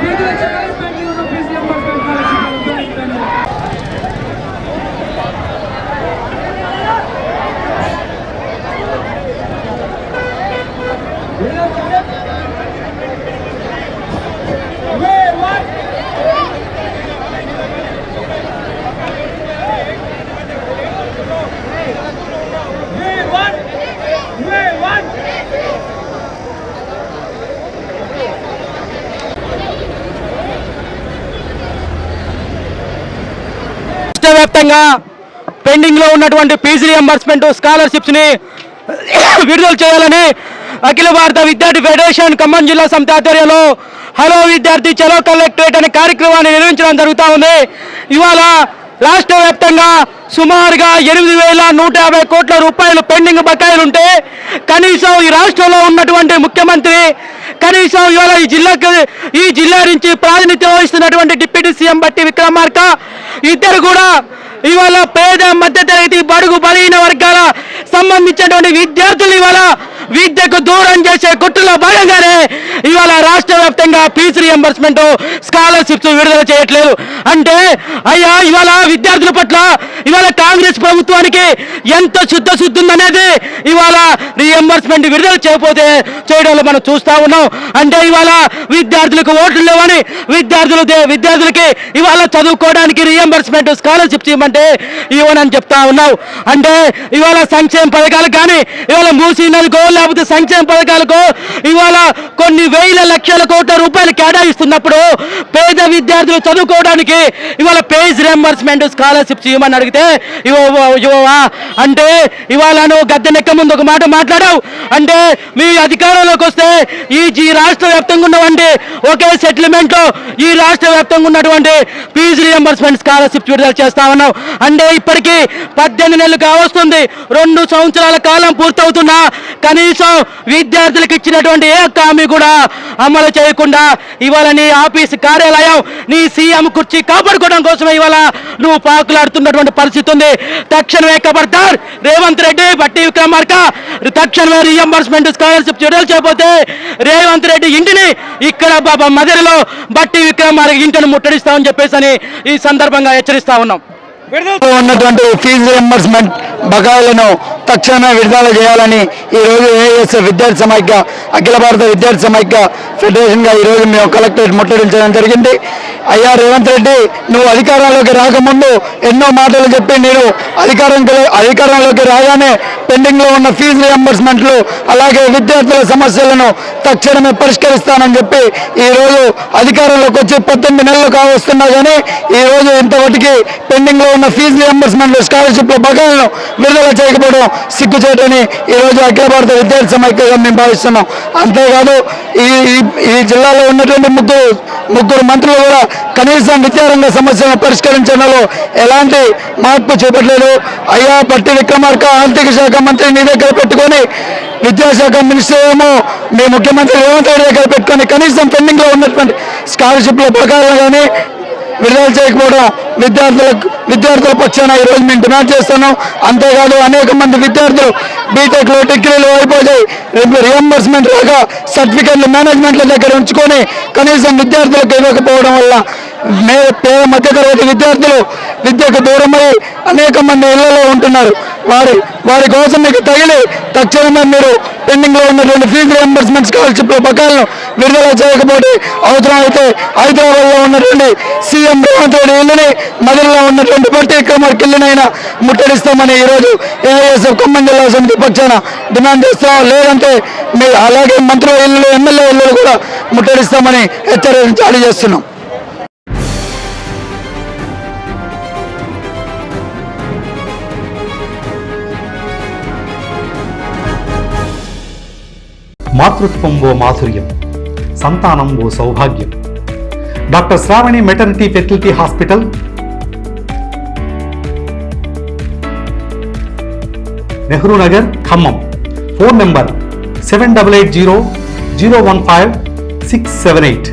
విడుదల చేయాలి పెండింగ్ ఉన్న ఫీజు రాష్ట్ర పెండింగ్లో లో ఉన్నటువంటి ఫీజు రియంబర్స్మెంట్ స్కాలర్షిప్స్ని విడుదల చేయాలని అఖిల భారత విద్యార్థి ఫెడరేషన్ ఖమ్మం జిల్లా సమితి ఆధ్వర్యంలో హలో విద్యార్థి చలో కలెక్టరేట్ అనే కార్యక్రమాన్ని నిర్వహించడం జరుగుతూ ఉంది. ఇవాళ రాష్ట్ర వ్యాప్తంగా సుమారుగా ఎనిమిది వేల నూట యాభై కోట్ల రూపాయలు పెండింగ్ బకాయిలు ఉంటే కనీసం ఈ రాష్ట్రంలో ఉన్నటువంటి ముఖ్యమంత్రి కనీసం ఇవాళ ఈ జిల్లాకు ఈ జిల్లా నుంచి ప్రాతినిధ్యం వహిస్తున్నటువంటి డిప్యూటీ సీఎం బట్టి విక్రమార్క. ఇద్దరు కూడా ఇవాళ పేద మధ్యతరగతి బడుగు బలహీన వర్గాల సంబంధించినటువంటి విద్యార్థులు ఇవాళ విద్యకు దూరం చేసే కుట్రలో భాగంగానే ఇవాళ రాష్ట్ర వ్యాప్తంగా ఫీజు రియంబర్స్మెంట్ స్కాలర్షిప్స్ విడుదల చేయట్లేదు. అంటే అయ్యా ఇవాళ విద్యార్థుల పట్ల ఇవాళ కాంగ్రెస్ ప్రభుత్వానికి ఎంత శుద్ధ శుద్ధి ఉందనేది ఇవాళ రియంబర్స్మెంట్ విడుదల చేయకపోతే చేయడంలో మనం చూస్తా ఉన్నాం. అంటే ఇవాళ విద్యార్థులకు ఓట్లు లేవని విద్యార్థులు విద్యార్థులకి ఇవాళ చదువుకోవడానికి రియంబర్స్మెంట్ స్కాలర్షిప్స్ ఇవ్వమంటే ఇవ్వనని చెప్తా ఉన్నావు. అంటే ఇవాళ సంక్షేమ పథకాలు కానీ ఇవాళ మూసీ నదికో లేకపోతే సంక్షేమ పథకాలకు ఇవాళ కొన్ని వేల లక్షల కోట్ల రూపాయలు కేటాయిస్తున్నప్పుడు పేద విద్యార్థులు చదువుకోవడానికి ఇవాళ పేజ్ రియంబర్స్మెంట్ స్కాలర్షిప్స్ ఇవ్వమని అడిగితే ఇవ్వవా అంటే ఇవాళ నువ్వు గద్దెనెక్క ముందు ఒక మాట మాట్లాడావు. అంటే మీ అధికారంలోకి వస్తే ఈ ఈ రాష్ట్ర వ్యాప్తంగా ఉన్నటువంటి ఒకే సెటిల్మెంట్లో ఈ రాష్ట్ర వ్యాప్తంగా ఉన్నటువంటి ఫీజు రియంబర్స్మెంట్ స్కాలర్షిప్ విడుదల చేస్తా ఉన్నావు. అంటే ఇప్పటికీ పద్దెనిమిది నెలలు కావస్తుంది. రెండు సంవత్సరాల కాలం పూర్తవుతున్నా. కనీసం విద్యార్థులకు ఇచ్చినటువంటి ఏ ఒక్క హామీ కూడా అమలు చేయకుండా ఇవాళ నీ ఆఫీస్ కార్యాలయం నీ సీఎం కుర్చీ కాపాడుకోవడం కోసమే ఇవాళ నువ్వు పాకులాడుతున్నటువంటి పరిస్థితి ఉంది. తక్షణమే కబర్దార్ రేవంత్ రెడ్డి బట్టి విక్రమార్క తక్షణమే రియంబర్స్మెంట్ స్కాలర్షిప్ చర్యలు చేయబోతే రేవంత్ రెడ్డి ఇంటిని ఇక్కడ బాబా మదిరిలో బట్టి విక్రమార్క ఇంటిని ముట్టడిస్తామని చెప్పేసి ఈ సందర్భంగా హెచ్చరిస్తా ఉన్నాం. ఉన్నటువంటి ఫీజు రియంబర్స్మెంట్ బకాయిలను తక్షణమే విడుదల చేయాలని ఈ రోజు ఏఎస్ విద్యార్థి సమైక్య అఖిల భారత విద్యార్థి సమైక్య ఫెడరేషన్గా ఈ రోజు మేము కలెక్టరేట్ ముట్టడించడం జరిగింది. అయ్యా రేవంత్ రెడ్డి నువ్వు అధికారంలోకి రాకముందు ఎన్నో మాటలు చెప్పి నేను అధికారం అధికారంలోకి రాగానే పెండింగ్లో ఉన్న ఫీజు రియంబర్స్మెంట్లు అలాగే విద్యార్థుల సమస్యలను తక్షణమే పరిష్కరిస్తానని చెప్పి ఈ రోజు అధికారంలోకి వచ్చి పద్దెనిమిది నెలలు కావస్తున్నా కానీ ఈ రోజు ఇంతవరకు పెండింగ్లో ఉన్న ఫీజు రియంబర్స్మెంట్ స్కాలర్షిప్ల బకాయిలను విడుదల చేయకపోవడం సిగ్గుచేటని ఈ రోజు అఖిల భారత విద్యార్థి సమైక్యగా మేము భావిస్తున్నాం. అంతేకాదు ఈ ఈ- ఈ జిల్లాలో ఉన్నటువంటి ముగ్గురు ముగ్గురు మంత్రులు కూడా కనీసం విద్యారంగ సమస్యలను పరిష్కరించడంలో ఎలాంటి మార్పు చూపట్లేదు. అయ్యా పట్టి విక్రమార్క ఆర్థిక శాఖ మంత్రి నీ దగ్గర పెట్టుకొని విద్యాశాఖ మినిస్టర్ ఏమో మీ ముఖ్యమంత్రి రేవంత్ రెడ్డి దగ్గర పెట్టుకొని కనీసం పెండింగ్లో ఉన్నటువంటి స్కాలర్షిప్ల ప్రకారం కానీ విడుదల చేయకపోవడం విద్యార్థులకు విద్యార్థుల పక్షాన ఈరోజు మేము డిమాండ్ చేస్తున్నాం. అంతేకాదు అనేక మంది విద్యార్థులు బీటెక్లో డిగ్రీలు అయిపోయి రియంబర్స్మెంట్ రాక సర్టిఫికెట్లు మేనేజ్మెంట్ల దగ్గర ఉంచుకొని కనీసం విద్యార్థులకు ఇవ్వకపోవడం వల్ల మే పేద మధ్యతరగతి విద్యార్థులు విద్యకు దూరమై అనేక మంది ఇళ్ళలో ఉంటున్నారు. వారి వారి కోసం మీకు తగిలి తక్షణమే మీరు పెండింగ్లో ఉన్నటువంటి ఫీజు రియంబర్స్మెంట్ స్కాలర్షిప్ల బకాయిలను విడుదల చేయకపోతే అవసరమైతే అయితే హైదరాబాద్లో ఉన్నటువంటి సీఎం రేవంత్ రెడ్డి ఇల్లుని మదిలో ఉన్నటువంటి పార్టీ క్రమర్ కిల్లునైనా ముట్టడిస్తామని ఈరోజు ఏఐఎస్ఎఫ్ ఖమ్మం జిల్లా సమితి పక్షాన డిమాండ్ చేస్తాం లేదంటే మీ అలాగే మంత్రుల ఇల్లు ఎమ్మెల్యే ఇల్లు కూడా ముట్టడిస్తామని హెచ్చరిక జారీ చేస్తున్నాం. మాతృత్వం ఓ మాధుర్యం సంతానం ఓ సౌభాగ్యం. Doctor Sravani maternity facility hospital. Nehru Nagar Khammam. Phone number seven double eight zero zero one five six seven eight.